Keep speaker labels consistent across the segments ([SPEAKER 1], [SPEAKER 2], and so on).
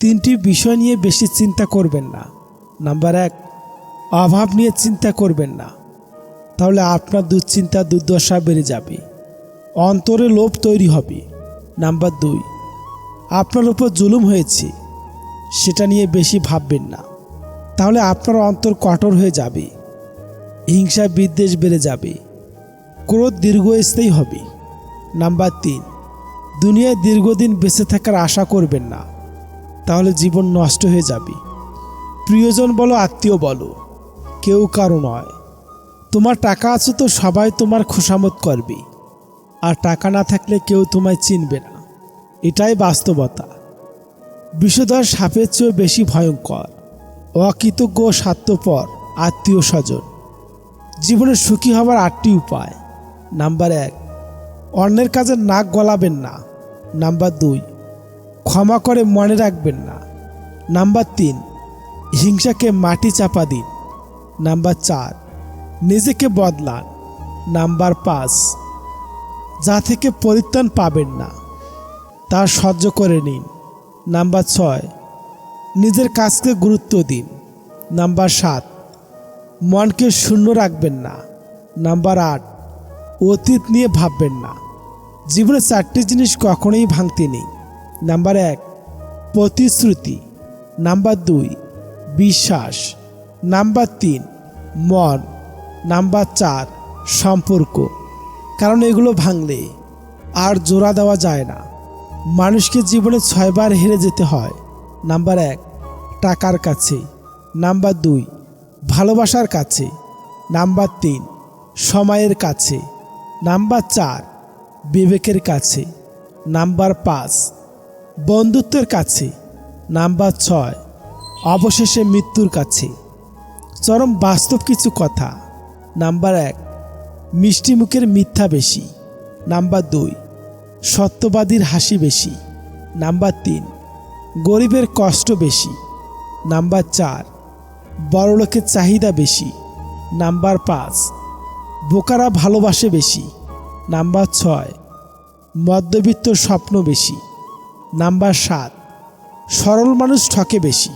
[SPEAKER 1] তিনটি বিষয় নিয়ে বেশি চিন্তা করবেন না। নাম্বার এক, অভাব নিয়ে চিন্তা করবেন না। তাহলে আপনার দুশ্চিন্তা, দুর্দশা বেড়ে যাবে। অন্তরে লোভ তৈরি হবে। নাম্বার দুই, আপনার উপর জুলুম হয়েছে। সেটা নিয়ে বেশি ভাববেন না। তাহলে আপনার অন্তর কঠোর হয়ে যাবে। হিংসা, বিদ্বেষ বেড়ে যাবে। ক্রোধ দীর্ঘস্থায়ী হবে। নাম্বার তিন, দুনিয়ায় দীর্ঘদিন বেঁচে থাকার আশা করবেন না। তাহলে জীবন নষ্ট হয়ে যাবে। প্রিয়জন বলো, আত্মীয় বলো, কেউ কারও নয়। তোমার টাকা আছে তো সবাই তোমার খোসামত করবে। আর টাকা না থাকলে কেউ তোমায় চিনবে না। এটাই বাস্তবতা। বিষধর সাপের চেয়েও বেশি ভয়ঙ্কর। অকৃতজ্ঞ স্বার্থপর আত্মীয় স্বজন। জীবনে সুখী হবার আটটি উপায়। নাম্বার এক, অন্যের কাজে নাক গলাবেন না। নাম্বার দুই ক্ষমা করে মনে রাখবেন না। নাম্বার তিন, হিংসাকে মাটি চাপা দিন। নাম্বার চার, নিজেকে বদলান। নাম্বার পাঁচ, যা থেকে পরিত্রাণ পাবেন না, তা সহ্য করে নিন। নাম্বার ছয়, নিজের কাজকে গুরুত্ব দিন। নাম্বার সাত, মনকে শূন্য রাখবেন না। নাম্বার আট, অতীত নিয়ে ভাববেন না। জীবনে চারটি জিনিস কখনোই ভাঙতে নেই। নাম্বার এক, প্রতিশ্রুতি। নাম্বার দুই, বিশ্বাস। নাম্বার তিন, মন। নাম্বার চার, সম্পর্ক। কারণ এগুলো ভাঙলে আর জোড়া দেওয়া যায় না। মানুষকে জীবনে ছয়বার হেরে যেতে হয়। নাম্বার এক, টাকার কাছে। নাম্বার দুই, ভালোবাসার কাছে। নাম্বার তিন, সময়ের কাছে। নাম্বার চার, বিবেকের কাছে। নাম্বার পাঁচ বন্ধুত্বের কাছে। নাম্বার ছয়, অবশেষে মৃত্যুর কাছে। চরম বাস্তব কিছু কথা। নাম্বার এক, মিষ্টি মুখের মিথ্যা বেশি। নাম্বার দুই, সত্যবাদীর হাসি বেশি। নাম্বার তিন, গরিবের কষ্ট বেশি। নাম্বার চার, বড়লোকের চাহিদা বেশি। নাম্বার পাঁচ, বোকারা ভালোবাসে বেশি। নাম্বার ছয় মধ্যবিত্ত স্বপ্ন বেশি। নাম্বার সাত। সরল মানুষ ঠকে বেশি।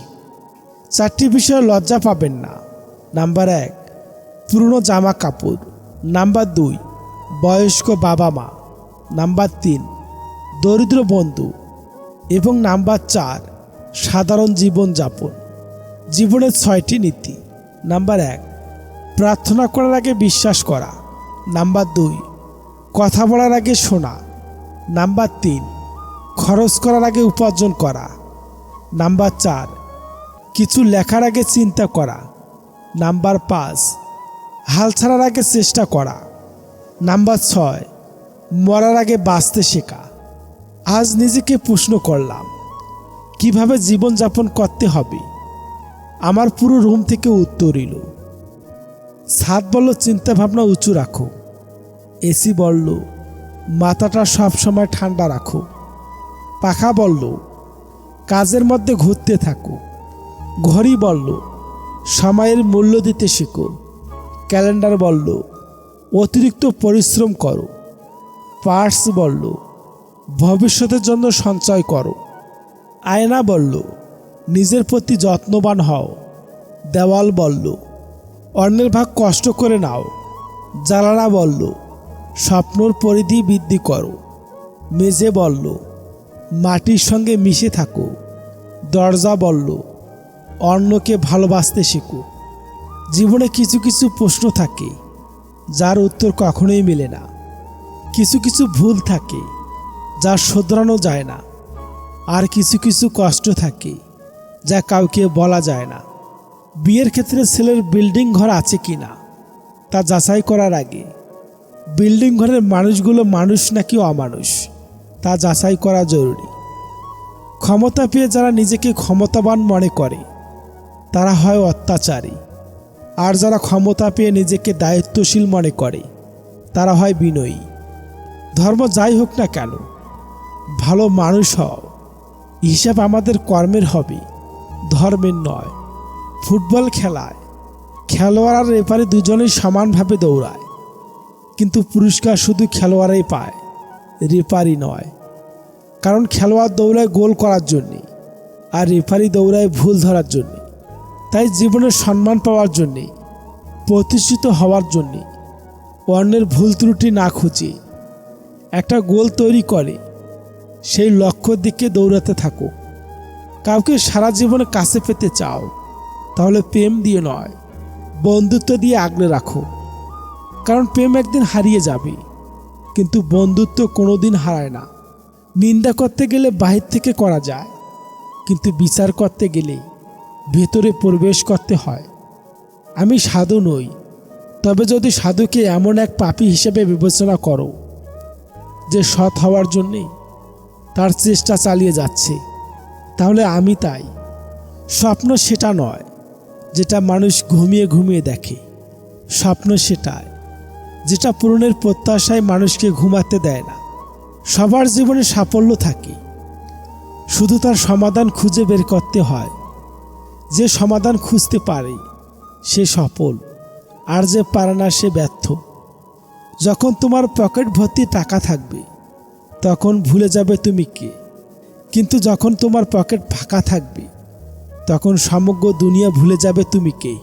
[SPEAKER 1] চারটি বিষয়ে লজ্জা পাবেন না। নাম্বার এক, পুরনো জামা কাপড়। নাম্বার দুই, বয়স্ক বাবা মা। নাম্বার তিন, দরিদ্র বন্ধু। এবং নাম্বার চার, সাধারণ জীবনযাপন। জীবনের ছয়টি নীতি। নাম্বার এক, প্রার্থনা করার আগে বিশ্বাস করা। নাম্বার দুই, কথা বলার আগে শোনা। নাম্বার তিন খরচ করার আগে উপার্জন করা। নাম্বার চার, কিছু লেখার আগে চিন্তা করা। নাম্বার পাঁচ, হাল ছাড়ার আগে চেষ্টা করা। নাম্বার ছয়, মরার আগে বাঁচতে শেখা। আজ নিজেকে প্রশ্ন করলাম, কীভাবে জীবনযাপন করতে হবে? আমার পুরো রুম থেকে উত্তর এলো। ছাদ বলল, চিন্তাভাবনা উঁচু রাখো। এসি বলল, মাথাটা সব সময় ঠান্ডা রাখো। পাখা বলল, কাজের মধ্যে ঘুরতে থাকো। ঘড়ি বলল, সময়ের মূল্য দিতে শেখো। ক্যালেন্ডার বলল, অতিরিক্ত পরিশ্রম করো। পার্টস বলল, ভবিষ্যতের জন্য সঞ্চয় করো। আয়না বলল, নিজের প্রতি যত্নবান হও। দেওয়াল বলল, অন্যের ভাগ কষ্ট করে নাও। জালানা বলল, স্বপ্নর পরিধি বৃদ্ধি করো। মেজে বলল মাটির সঙ্গে মিশে থাকো। দরজা বলল, অন্যকে ভালোবাসতে শেখো। জীবনে কিছু কিছু প্রশ্ন থাকে, যার উত্তর কখনোই মেলে না। কিছু কিছু ভুল থাকে, যা শোধরানো যায় না। আর কিছু কিছু কষ্ট থাকে, যা কাউকে বলা যায় না। বিয়ের ক্ষেত্রে ছেলের বিল্ডিং ঘর আছে কি না, তা যাচাই করার আগে, বিল্ডিং ঘরের মানুষগুলো মানুষ নাকি অমানুষ? তা যাচাই করা জরুরি। ক্ষমতা পেয়ে যারা নিজেকে ক্ষমতাবান মনে করে, তারা হয় অত্যাচারী। আর যারা ক্ষমতা পেয়ে নিজেকে দায়িত্বশীল মনে করে, তারা হয় বিনয়ী। ধর্ম যাই হোক না কেন, ভালো মানুষ হও, হিসাব আমাদের কর্মের হবে, ধর্মের নয়। ফুটবল খেলায়, খেলোয়াড় আর রেফারি দুজনেই সমানভাবে দৌড়ায়, কিন্তু পুরস্কার শুধু খেলোয়াড়াই পায়। রেফারি নয়। কারণ খেলোয়াড় দৌড়ায় গোল করার জন্যে আর রেফারি দৌড়ায় ভুল ধরার জন্যে। তাই জীবনের সম্মান পাওয়ার জন্যে, প্রতিষ্ঠিত হওয়ার জন্যে অন্যের ভুল ত্রুটি না খুঁজে একটা গোল তৈরি করে, সেই লক্ষ্যর দিকে দৌড়াতে থাকো। কাউকে সারা জীবনে কাছে পেতে চাও, তাহলে প্রেম দিয়ে নয়, বন্ধুত্ব দিয়ে আগলে রাখো। কারণ প্রেম একদিন হারিয়ে যাবে। কিন্তু বন্ধুত্ব কোনোদিন হারায় না। নিন্দা করতে গেলে বাহির থেকে করা যায়, কিন্তু বিচার করতে গেলে ভেতরে প্রবেশ করতে হয়। আমি সাধু নই, তবে যদি সাধুকে এমন এক পাপী হিসেবে বিবেচনা করো, যে সৎ হওয়ার জন্যে তার চেষ্টা চালিয়ে যাচ্ছে, তাহলে আমি তাই। স্বপ্ন সেটা নয়, যেটা মানুষ ঘুমিয়ে ঘুমিয়ে দেখে। স্বপ্ন সেটাই। যেটা পূরণের প্রত্যাশায় মানুষকে ঘুমাতে দেয় না। সবার জীবনে সাফল্য থাকে। শুধু তার সমাধান খুঁজে বের করতে হয়। যে সমাধান খুঁজতে পারে, সে সফল। আর যে পারে না, সে ব্যর্থ। যখন তোমার পকেট ভর্তি টাকা থাকবে, তখন ভুলে যাবে তুমি কে। কিন্তু যখন তোমার পকেট ফাঁকা থাকবে, তখন সমগ্র দুনিয়া ভুলে যাবে তুমি কে।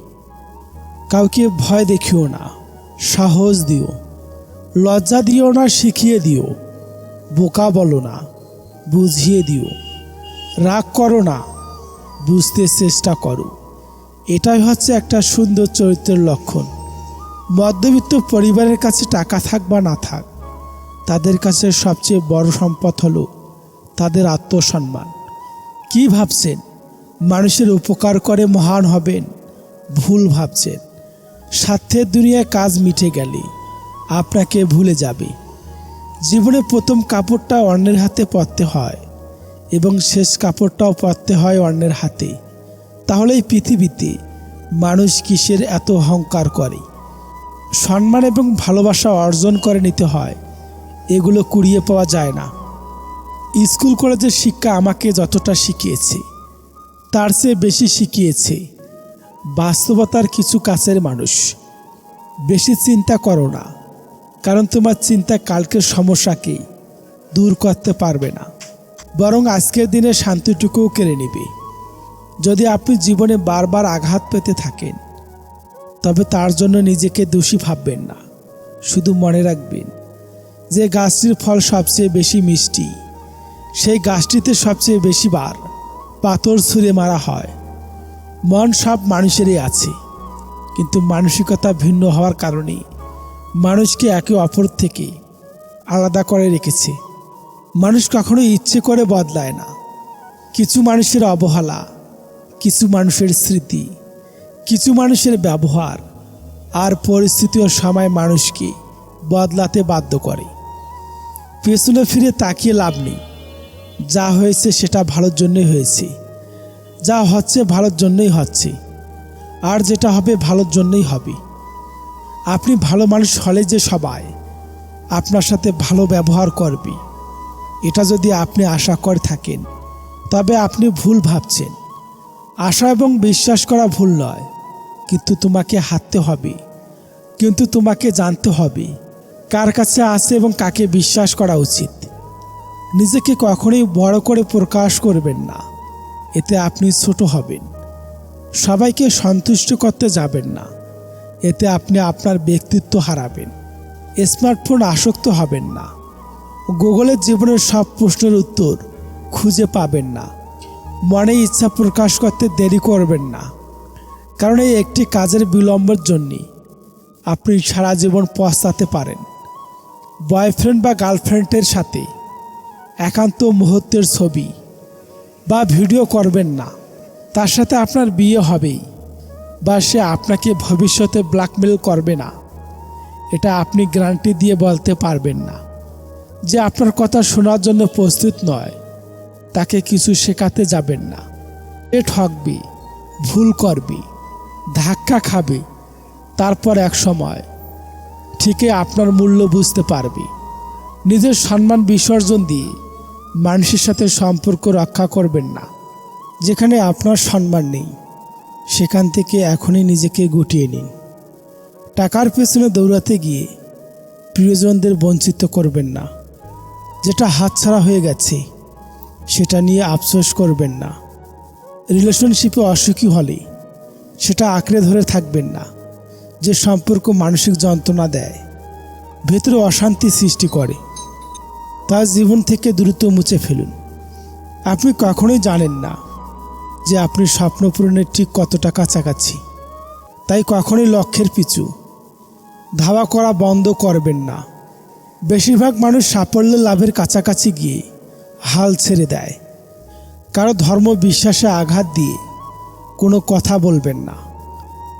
[SPEAKER 1] কাউকে ভয় দেখিও না। সাহস দিও। লজ্জা দিও না, শিখিয়ে দিও। বোকা বলো না, বুঝিয়ে দিও। রাগ করো না, বুঝতে চেষ্টা করো। এটাই হচ্ছে একটা সুন্দর চরিত্রের লক্ষণ। মধ্যবিত্ত পরিবারের কাছে টাকা থাক বা না থাক, তাদের কাছে সবচেয়ে বড় সম্পদ হলো তাদের আত্মসম্মান। কি ভাবছেন? মানুষের উপকার করে মহান হবেন, ভুল ভাবছেন। স্বার্থের দুনিয়ায় কাজ মিটে গেলে আপনাকে ভুলে যাবে। জীবনে প্রথম কাপড়টা অন্যের হাতে পরতে হয় এবং শেষ কাপড়টাও পরতে হয় অন্যের হাতে। তাহলে এই পৃথিবীতে মানুষ কিসের এত অহংকার করে? সম্মান এবং ভালোবাসা অর্জন করে নিতে হয়, এগুলো কুড়িয়ে পাওয়া যায় না। স্কুল কলেজের শিক্ষা আমাকে যতটা শিখিয়েছে, তার চেয়ে বেশি শিখিয়েছে। বাস্তবতার কিছু কাছের মানুষ। বেশি চিন্তা করো না, কারণ তোমার চিন্তা কালকের সমস্যাকে দূর করতে পারবে না। বরং আজকের দিনে শান্তিটুকুও কেড়ে নেবে। যদি আপনি জীবনে বারবার আঘাত পেতে থাকেন, তবে তার জন্য নিজেকে দোষী ভাববেন না। শুধু মনে রাখবেন যে গাছটির ফল সবচেয়ে বেশি মিষ্টি, সেই গাছটিতে সবচেয়ে বেশি বার পাথর ছুঁড়ে মারা হয়। মন সব মানুষেরই আছে। কিন্তু মানসিকতা ভিন্ন হওয়ার কারণে মানুষকে একে অপর থেকে আলাদা করে রেখেছে। মানুষ কখনো ইচ্ছে করে বদলায় না। কিছু মানুষের অবহেলা, কিছু মানুষের স্মৃতি, কিছু মানুষের ব্যবহার আর পরিস্থিতি ও সময় মানুষকে বদলাতে বাধ্য করে। পেছনে ফিরে তাকিয়ে লাভ নেই। যা হয়েছে সেটা ভালোর জন্যই হয়েছে। যা হচ্ছে ভালোর জন্যই হচ্ছে, আর যেটা হবে ভালোর জন্যই হবে। আপনি ভালো মানুষ হলে যে সবাই আপনার সাথে ভালো ব্যবহার করবে, এটা যদি আপনি আশা করে থাকেন, তবে আপনি ভুল ভাবছেন। আশা এবং বিশ্বাস করা ভুল নয়, কিন্তু তোমাকে হাঁটতে হবে, কিন্তু তোমাকে জানতে হবে কার কাছে আছে এবং কাকে বিশ্বাস করা উচিত। নিজেকে কখনোই বড় করে প্রকাশ করবেন না। এতে আপনি ছোট হবেন। সবাইকে সন্তুষ্ট করতে যাবেন না। এতে আপনি আপনার ব্যক্তিত্ব হারাবেন। স্মার্টফোন আসক্ত হবেন না। গুগলের জীবনের সব প্রশ্নের উত্তর খুঁজে পাবেন না। মনে ইচ্ছা প্রকাশ করতে দেরি করবেন না। কারণ এই একটি কাজের বিলম্বের জন্যে আপনি সারা জীবন পস্তাতে পারেন। বয়ফ্রেন্ড বা গার্লফ্রেন্ডের সাথে একান্ত মুহূর্তের ছবি। বা ভিডিও করবেন না। তার সাথে আপনার বিয়ে হবেই বা সে আপনাকে ভবিষ্যতে ব্ল্যাকমেল করবে না। এটা আপনি গ্যারান্টি দিয়ে বলতে পারবেন না। যে আপনার কথা শোনার জন্য প্রস্তুত নয়, তাকে কিছু শেখাতে যাবেন না। এ ঠকবি, ভুল করবি, ধাক্কা খাবে, তারপর এক সময় ঠিকই আপনার মূল্য বুঝতে পারবি। নিজের সম্মান বিসর্জন দিয়ে মানুষের সাথে সম্পর্ক রক্ষা করবেন না, যেখানে আপনার সম্মান নেই। সেখান থেকে এখনই নিজেকে গুটিয়ে নিন। টাকার পেছনে দৌড়াতে গিয়ে প্রিয়জনদের বঞ্চিত করবেন না। যেটা হাতছাড়া হয়ে গেছে, সেটা নিয়ে আফসোস করবেন না। রিলেশনশিপে অসুখী হলে সেটা আঁকড়ে ধরে থাকবেন না, যে সম্পর্ক মানসিক যন্ত্রণা দেয়, ভেতরে অশান্তি সৃষ্টি করে। তার জীবন থেকে দ্রুত মুছে ফেলুন। আপনি কখনোই জানেন না যে আপনি স্বপ্ন পূরণের ঠিক কতটা কাছাকাছি। তাই কখনোই লক্ষ্যের পিছু, ধাওয়া করা বন্ধ করবেন না। বেশিরভাগ মানুষ সাফল্য লাভের কাছাকাছি গিয়ে হাল ছেড়ে দেয়। কারও ধর্ম বিশ্বাসে আঘাত দিয়ে কোনো কথা বলবেন না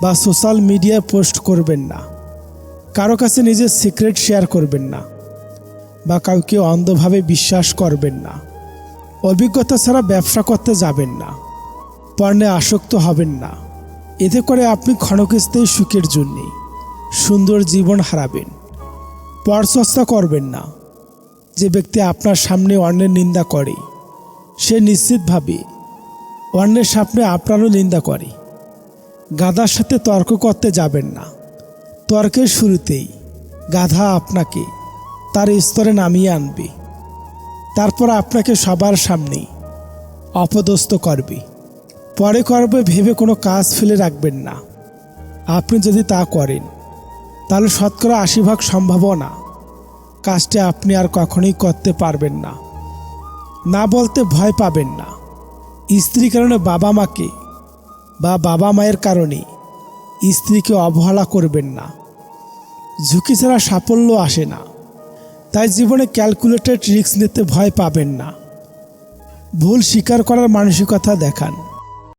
[SPEAKER 1] বা সোশ্যাল মিডিয়ায় পোস্ট করবেন না। কারও কাছে নিজের সিক্রেট শেয়ার করবেন না। বা কাউকে অন্ধভাবে বিশ্বাস করবেন না। অভিজ্ঞতা ছাড়া ব্যবসা করতে যাবেন না। পণ্যে আসক্ত হবেন না। এতে করে আপনি ক্ষণকস্থায়ী সুখের জন্যে সুন্দর জীবন হারাবেন। পরচর্চা করবেন না। যে ব্যক্তি আপনার সামনে অন্যের নিন্দা করে, সে নিশ্চিতভাবে অন্যের সামনে আপনারও নিন্দা করে। গাধার সাথে তর্ক করতে যাবেন না। তর্কের শুরুতেই গাধা আপনাকে তার স্তরে নামিয়ে আনবে। তারপর আপনাকে সবার সামনে অপদস্থ করবে। পরে করবে ভেবে কোনো কাজ ফেলে রাখবেন না। আপনি যদি তা করেন, তাহলে শতকরা আশি ভাগ সম্ভাবনা কাজটি আপনি আর কখনোই করতে পারবেন না। না বলতে ভয় পাবেন না। স্ত্রী কারণে বাবা মাকে বা বাবা মায়ের কারণে স্ত্রীকে অবহেলা করবেন না। ঝুঁকি ছাড়া সাফল্য আসে না। তাই জীবনে ক্যালকুলেটেড রিস্ক নিতে ভয় পাবেন না। ভুল স্বীকার করার মানসিকতা দেখান।